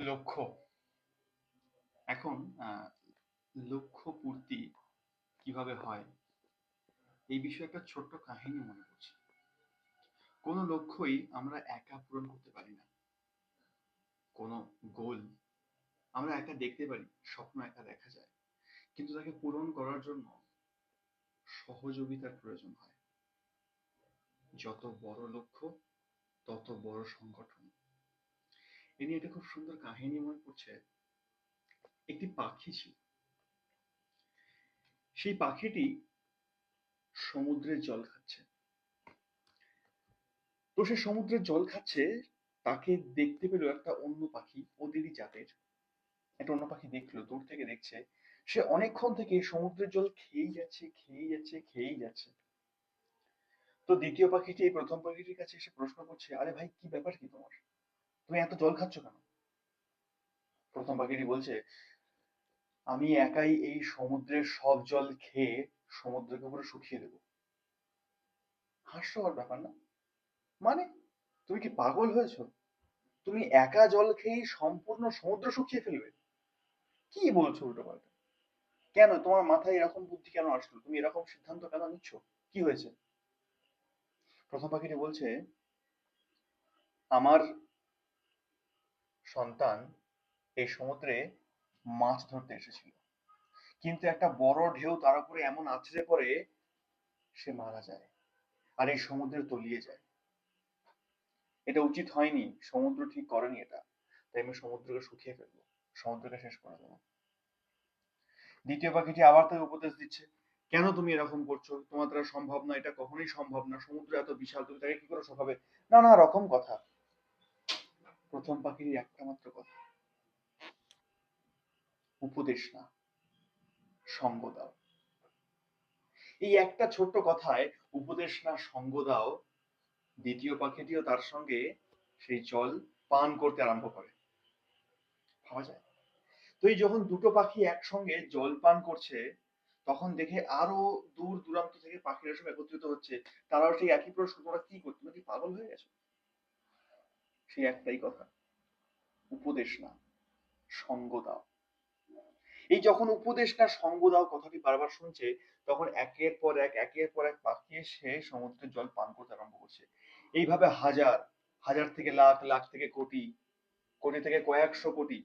লক্ষ্য। এখন লক্ষ্য পূর্তি কীভাবে হয়, এই বিষয়ে একটা ছোট্ট কাহিনী মনে পড়ছে। কোনো লক্ষ্যই আমরা একা পূরণ করতে পারি না। কোনো গোল আমরা একা দেখতে পারি, স্বপ্ন একা দেখা যায়। কিন্তু তাকে পূরণ করার জন্য সহযোগিতার প্রয়োজন হয়। যত বড় লক্ষ্য, তত বড় সংগঠন। এ নিয়ে একটা খুব সুন্দর কাহিনী মনে পড়ছে। একটি পাখি ছিল। সেই পাখিটি সমুদ্রের জল খাচ্ছে। তো সে সমুদ্রের জল খাচ্ছে, তাকে দেখতে পেল একটা অন্য পাখি ওদেরই জাতের। একটা অন্য পাখি দেখল, দূর থেকে দেখছে। সে অনেকক্ষণ থেকে সমুদ্রের জল খেয়েই যাচ্ছে খেয়েই যাচ্ছে খেয়েই যাচ্ছে। তো দ্বিতীয় পাখিটি, এই প্রথম পাখিটির কাছে এসে প্রশ্ন করছে, আরে ভাই, কি ব্যাপার কি তোমার? তুমি এত জল খাচ্ছ কেন? প্রথম পাখিটি বলছে, আমি একাই এই সমুদ্রের সব জল খেয়ে সমুদ্রকে পুরো শুকিয়ে দেবো। হাস্যকর ব্যাপার না? মানে তুমি কি পাগল হয়েছো? তুমি একা জল খেয়ে সম্পূর্ণ সমুদ্র শুকিয়ে ফেলবে? কি বলছো উল্টো পাল্টা? কেন, তোমার মাথায় এরকম বুদ্ধি কেন আসলো? তুমি এরকম সিদ্ধান্ত কেন নিচ্ছ? কি হয়েছে? প্রথম পাখিটি বলছে, আমার সন্তান এই সমুদ্রে মাছ ধরতে এসেছিল। কিন্তু একটা বড় ঢেউ তার উপরে এমন আছড়ে পড়ে, সে মারা যায় আর এই সমুদ্রে তলিয়ে যায়। এটা উচিত হয়নি, সমুদ্র ঠিক করেনি এটা। তাই আমি সমুদ্রকে শুকিয়ে ফেলব, সমুদ্রকে শেষ করে দেবো। দ্বিতীয় পাখিটি আবার তাকে উপদেশ দিচ্ছে, কেন তুমি এরকম করছ? তোমার দ্বারা সম্ভব না এটা কখনোই সম্ভব না। সমুদ্র এত বিশাল, তুমি তাকে কি করে শোকাবে না না রকম কথা। প্রথম পাখির একটা মাত্র কথা। উপদেশ না, সঙ্গ দাও। এই একটা ছোট্ট কথায় উপদেশ না, সঙ্গ দাও, দ্বিতীয় পাখিটিও তার সঙ্গে সেই জল পান করতে আরম্ভ করে। ভাবা যায়? তো এই যখন দুটো পাখি একসঙ্গে জল পান করছে, তখন দেখে আরও দূর দূরান্ত থেকে পাখিরা সব একত্রিত হচ্ছে। তারাও সেই একই প্রশ্ন, তোমরা কি করছ তুমি কি পাগল হয়ে গেছো? সেই একটাই কথা। উপদেশ না, সঙ্গ দাও। এই যখন উপদেশ না, সঙ্গ দাও কথাটি বারবার শুনছে, তখন একের পর এক, একের পর এক পাখি এসে সমুদ্রের জল পান করতে আরম্ভ করছে। এইভাবে হাজার হাজার থেকে লাখ লাখ থেকে কোটি কোটি থেকে কয়েকশো কোটি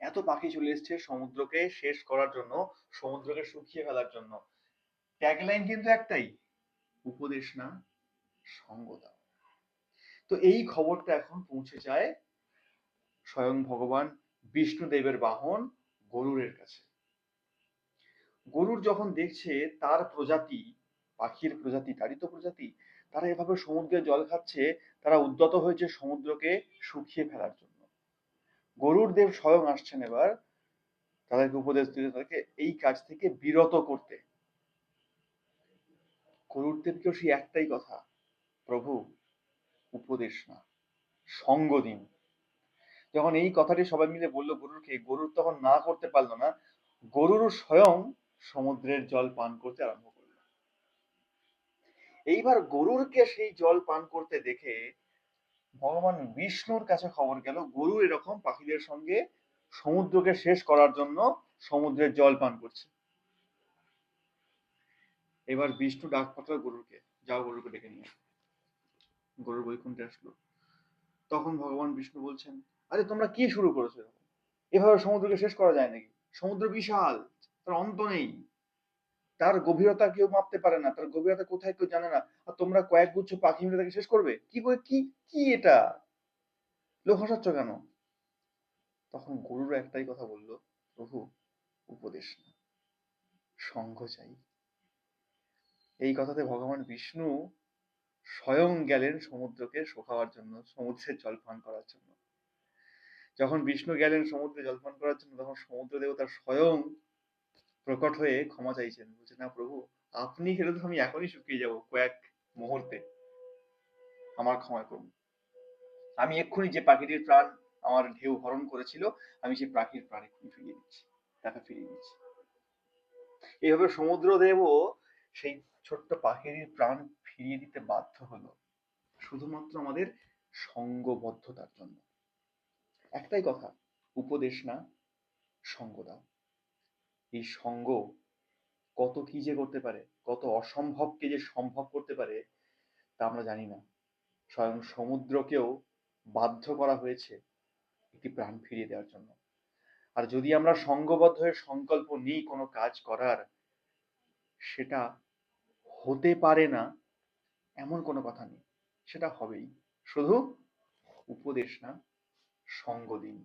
এত পাখি চলে এসছে সমুদ্রকে শেষ করার জন্য, সমুদ্রকে শুকিয়ে ফেলার জন্য। ট্যাগলাইন কিন্তু একটাই, উপদেশ না, সঙ্গ দাও। তো এই খবরটা এখন পৌঁছে যায় স্বয়ং ভগবান বিষ্ণুদেবের বাহন গরুরের কাছে। গরুর যখন দেখছে তার প্রজাতি, পাখির প্রজাতি তারই তো প্রজাতি, তারা এভাবে সমুদ্রে জল খাচ্ছে, তারা উদ্যত হয়েছে সমুদ্রকে শুকিয়ে ফেলার জন্য। গরুর দেব স্বয়ং আসছেন এবার, তাদেরকে উপদেশ দিতে, তাদেরকে এই কাজ থেকে বিরত করতে। গরুর দেবকেও সেই একটাই কথা, প্রভু উপদেশ না, সঙ্গ দিন। যখন এই কথাটি সবাই মিলে বলল, গরুরকে, গরুর তখন না করতে পারল না গরুর স্বয়ং সমুদ্রের জল পান করতে আরম্ভ করল। এইবার গরুরকে সেই জল পান করতে দেখে ভগবান বিষ্ণুর কাছে খবর গেল, গরু এরকম পাখিদের সঙ্গে সমুদ্রকে শেষ করার জন্য সমুদ্রের জল পান করছে। এবার বিষ্ণু ডাক পাঠালো গরুকে যাও গরুকে ডেকে নিয়ে। গরুর বৈকুণ্ঠে আসলো। তখন ভগবান বিষ্ণু বলছেন, আরে, তোমরা কি শুরু করেছ এভাবে সমুদ্রকে শেষ করা যায় নাকি? সমুদ্র বিশাল, তার অন্ত নেই। তার গভীরতা কেউ মাপতে পারে না, তার গভীরতা কোথায় কেউ জানে না। আর তোমরা কয়েক গুচ্ছ পাখি মিলে তাকে শেষ করবে? কি করে কি কি এটা? লোক হাসাচ্ছ কেন? তখন গরুর একটাই কথা বলল, প্রভু, উপদেশ না সঙ্গ চাই। এই কথাতে ভগবান বিষ্ণু স্বয়ং গেলেন সমুদ্রকে শোকাবার জন্য, সমুদ্রের জল পান করার জন্য। যখন বিষ্ণু গেলেন সমুদ্রে জল পান করার জন্য, তখন সমুদ্র দেবতা স্বয়ং প্রকট হয়ে ক্ষমা চাইছেন। বলছে না প্রভু, আপনি খেলে তো আমি এখনই শুকিয়ে যাব কয়েক মুহূর্তে। আমার ক্ষমা করুন। আমি এক্ষুনি যে পাখিটির প্রাণ আমার ঢেউ হরণ করেছিল, আমি সেই পাখির প্রাণ এক্ষুনি ফিরিয়ে দিচ্ছি তাকে ফিরিয়ে দিচ্ছি এইভাবে সমুদ্র দেবও সেই ছোট্ট পাখির প্রাণ ফিরিয়ে দিতে বাধ্য হলো শুধুমাত্র আমাদের সঙ্গবদ্ধতার জন্য। একটাই কথা, উপদেশ না, সঙ্গ দাও। এই সঙ্গ কত কি যে করতে পারে, কত অসম্ভবকে যে সম্ভব করতে পারে, তা আমরা জানি না। স্বয়ং সমুদ্রকেও বাধ্য করা হয়েছে একটি প্রাণ ফিরিয়ে দেওয়ার জন্য। আর যদি আমরা সঙ্গবদ্ধ হয়ে সংকল্প নিই কোনো কাজ করার, সেটা হতে পারে না এমন কোনো কথা নেই। সেটা হবেই। শুধু উপদেশ না সঙ্গ দিন